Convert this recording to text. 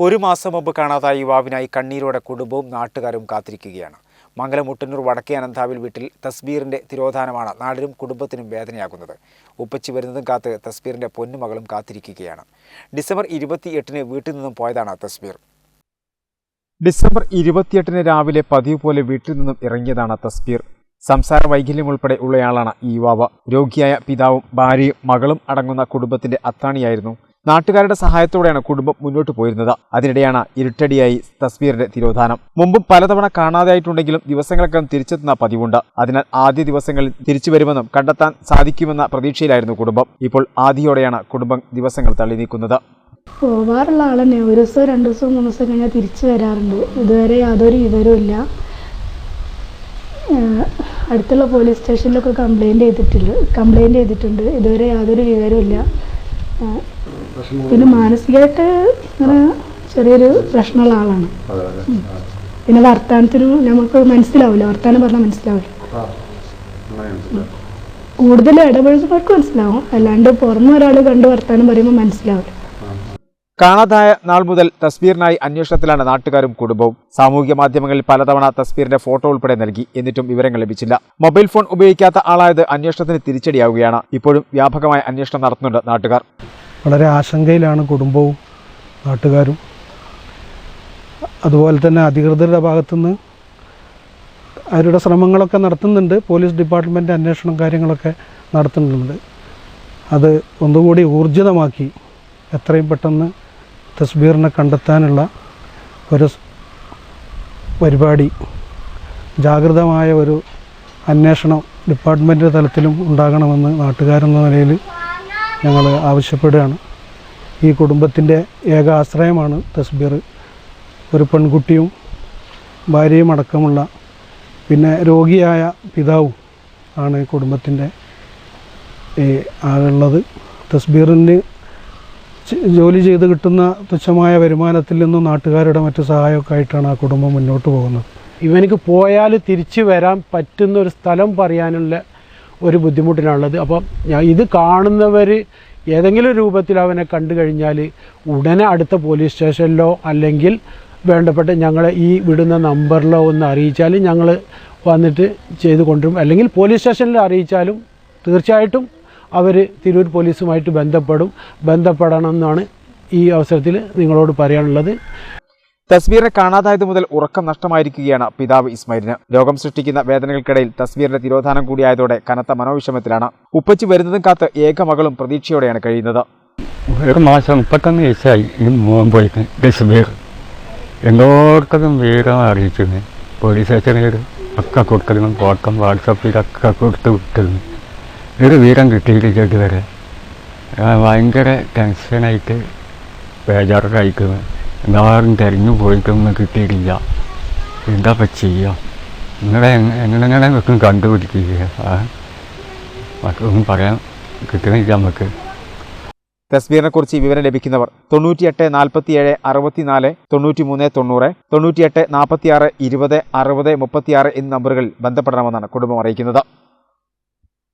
ഒരു മാസം മുമ്പ് കാണാതായ യുവാവിനായി കണ്ണീരോടെ കുടുംബവും നാട്ടുകാരും കാത്തിരിക്കുകയാണ്. മംഗലം മുട്ടന്നൂർ വടക്കേ അനന്താവിൽ വീട്ടിൽ തസ്ബീറിന്റെ തിരോധാനമാണ് നാടിനും കുടുംബത്തിനും വേദനയാകുന്നത്. ഉപ്പച്ചി വരുന്നതും കാത്ത് തസ്ബീറിന്റെ പൊന്നുമകളും കാത്തിരിക്കുകയാണ്. ഡിസംബർ ഇരുപത്തിയെട്ടിന് വീട്ടിൽ നിന്നും പോയതാണ് തസ്ബീർ. ഡിസംബർ ഇരുപത്തിയെട്ടിന് രാവിലെ പതിവ് പോലെ വീട്ടിൽ നിന്നും ഇറങ്ങിയതാണ് തസ്ബീർ. സംസാര വൈകല്യം ഉൾപ്പെടെ ഉള്ളയാളാണ് ഈ യുവാവ്. രോഗിയായ പിതാവും ഭാര്യയും മകളും അടങ്ങുന്ന കുടുംബത്തിന്റെ അത്താണിയായിരുന്നു. നാട്ടുകാരുടെ സഹായത്തോടെയാണ് കുടുംബം മുന്നോട്ട് പോയിരുന്നത്. അതിനിടെയാണ് ഇരുട്ടടിയായി തസ്ബീറിന്റെ തിരോധാനം. മുമ്പും പലതവണ കാണാതെയായിട്ടുണ്ടെങ്കിലും ദിവസങ്ങൾക്കകം തിരിച്ചെത്തുന്ന പതിവുണ്ട്. അതിനാൽ ആദ്യ ദിവസങ്ങളിൽ തിരിച്ചു വരുമെന്നും കണ്ടെത്താൻ സാധിക്കുമെന്ന പ്രതീക്ഷയിലായിരുന്നു കുടുംബം. ഇപ്പോൾ ആദ്യയോടെയാണ് കുടുംബം ദിവസങ്ങൾ തള്ളി നീക്കുന്നത്. പോവാറുള്ള ആൾ തന്നെ ഒരു ദിവസം രണ്ട് ദിവസം മൂന്ന് ദിവസം കഴിഞ്ഞാൽ തിരിച്ചു വരാറുണ്ട്. ഇതുവരെ യാതൊരു വിവരവും ഇല്ല. അടുത്തുള്ള പോലീസ് സ്റ്റേഷനിലൊക്കെ കംപ്ലൈന്റ് ചെയ്തിട്ടില്ല. കംപ്ലൈന്റ് ചെയ്തിട്ടുണ്ട്. ഇതുവരെ യാതൊരു വിവരവും ഇല്ല. പിന്നെ മാനസികമായിട്ട് ഇങ്ങനെ ചെറിയൊരു പ്രശ്നമുള്ള ആളാണ്. പിന്നെ വർത്താനത്തിനു നമുക്ക് മനസ്സിലാവില്ല വർത്താനം പറഞ്ഞാൽ മനസ്സിലാവില്ല കൂടുതൽ ഇടപഴകുന്നവർക്ക് മനസ്സിലാവും. അല്ലാണ്ട് പുറമെ ഒരാൾ കണ്ട് വർത്താനം പറയുമ്പോൾ മനസ്സിലാവില്ല കാണാതായ നാൾ മുതൽ തസ്ബീറിനായി അന്വേഷണത്തിലാണ് നാട്ടുകാരും കുടുംബവും. സാമൂഹിക മാധ്യമങ്ങളിൽ പലതവണ തസ്വീറിന്റെ ഫോട്ടോ ഉൾപ്പെടെ നൽകി. എന്നിട്ടും വിവരങ്ങൾ ലഭിച്ചില്ല. മൊബൈൽ ഫോൺ ഉപയോഗിക്കാത്ത ആളായത് അന്വേഷണത്തിന് തിരിച്ചടിയാവുകയാണ്. ഇപ്പോഴും വ്യാപകമായ അന്വേഷണം നടത്തുന്നുണ്ട് നാട്ടുകാർ. വളരെ ആശങ്കയിലാണ് കുടുംബവും നാട്ടുകാരും. അതുപോലെ തന്നെ അധികൃതരുടെ ഭാഗത്തുനിന്ന് അവരുടെ ശ്രമങ്ങളൊക്കെ നടത്തുന്നുണ്ട്. പോലീസ് ഡിപ്പാർട്ട്മെന്റ് അന്വേഷണം കാര്യങ്ങളൊക്കെ നടത്തുന്നുണ്ട്. അത് ഒന്നുകൂടി ഊർജിതമാക്കി എത്രയും പെട്ടെന്ന് തസ്ബീറിനെ കണ്ടെത്താനുള്ള ഒരു പരിപാടി ജാഗ്രതമായ ഒരു അന്വേഷണം ഡിപ്പാർട്ട്മെന്റ് തലത്തിലും ഉണ്ടാകണമെന്ന് നാട്ടുകാരെന്ന നിലയിൽ ഞങ്ങൾ ആവശ്യപ്പെടുകയാണ്. ഈ കുടുംബത്തിന്റെ ഏക ആശ്രയമാണ് തസ്ബീർ. ഒരു പെൺകുട്ടിയും ഭാര്യയും അടക്കമുള്ള പിന്നെ രോഗിയായ പിതാവും ആണ് ഈ കുടുംബത്തിന്റെ ആളുള്ളത്. തസ്ബീറിന് ജോലി ചെയ്ത് കിട്ടുന്ന തുച്ഛമായ വരുമാനത്തിൽ നിന്നും നാട്ടുകാരുടെ മറ്റു സഹായമൊക്കെ ആയിട്ടാണ് ആ കുടുംബം മുന്നോട്ട് പോകുന്നത്. ഇവനിക്ക് പോയാൽ തിരിച്ചു വരാൻ പറ്റുന്ന ഒരു സ്ഥലം പറയാനുള്ള ഒരു ബുദ്ധിമുട്ടിനുള്ളത് അപ്പോൾ ഇത് കാണുന്നവർ ഏതെങ്കിലും രൂപത്തിൽ അവനെ കണ്ടു കഴിഞ്ഞാൽ ഉടനെ അടുത്ത പോലീസ് സ്റ്റേഷനിലോ അല്ലെങ്കിൽ വേണ്ടപ്പെട്ട ഞങ്ങളെ ഈ വിടുന്ന നമ്പറിലോ ഒന്ന് അറിയിച്ചാൽ ഞങ്ങൾ വന്നിട്ട് ചെയ്ത് കൊണ്ടുവരും. അല്ലെങ്കിൽ പോലീസ് സ്റ്റേഷനിൽ അറിയിച്ചാലും തീർച്ചയായിട്ടും അവർ തിരൂർ പോലീസുമായിട്ട് ബന്ധപ്പെടും. ബന്ധപ്പെടണം എന്നാണ് ഈ അവസരത്തിൽ നിങ്ങളോട് പറയാനുള്ളത്. തസ്ബീറിനെ കാണാതായത് മുതൽ ഉറക്കം നഷ്ടമായിരിക്കുകയാണ് പിതാവ് ഇസ്മൈലിന് രോഗം സൃഷ്ടിക്കുന്ന വേദനകൾക്കിടയിൽ തസ്വീറിന്റെ തിരോധാനം കൂടിയായതോടെ കനത്ത മനോവിഷമത്തിലാണ്. ഉപ്പച്ചി വരുന്നതും കാത്ത് ഏക മകളും പ്രതീക്ഷയോടെയാണ് കഴിയുന്നത്. ഒരു മാസം മുപ്പത്തൊന്ന് വയസ്സായി മോൻ പോയിട്ട് ഡെസ്ബീർ എല്ലാവർക്കും വിവരം അറിയിച്ചിരുന്നു. പോലീസ് സ്റ്റേഷനിൽ ഒക്കെ കൊടുത്തിരുന്നു ഫോട്ടം വാട്സപ്പിലൊക്കെ കൊടുത്ത് വിട്ടിരുന്നു. ഒരു വിവരം കിട്ടിയിട്ടില്ല ഇതുവരെ. ഭയങ്കര ടെൻഷനായിട്ട് ബേജാറൊക്കെ അയക്കുന്നു എല്ലാവരും തിരഞ്ഞു പോയിട്ടൊന്നും കിട്ടിയിട്ടില്ല. എന്താ ഇപ്പം ചെയ്യുക നിങ്ങളെ എങ്ങനെ വെക്കും കണ്ടുപിടിക്കുക? മറ്റൊന്നും പറയാൻ കിട്ടുന്നില്ല നമുക്ക്. തസ്ബീറിനെ കുറിച്ച് വിവരം ലഭിക്കുന്നവർ തൊണ്ണൂറ്റിയെട്ട് നാൽപ്പത്തിയേഴ് അറുപത്തിനാല് തൊണ്ണൂറ്റിമൂന്ന് തൊണ്ണൂറ് തൊണ്ണൂറ്റിയെട്ട് നാൽപ്പത്തിയാറ് ഇരുപത് അറുപത് മുപ്പത്തിയാറ് എന്നീ നമ്പറുകളിൽ ബന്ധപ്പെടണമെന്നാണ് കുടുംബം അറിയിക്കുന്നത്.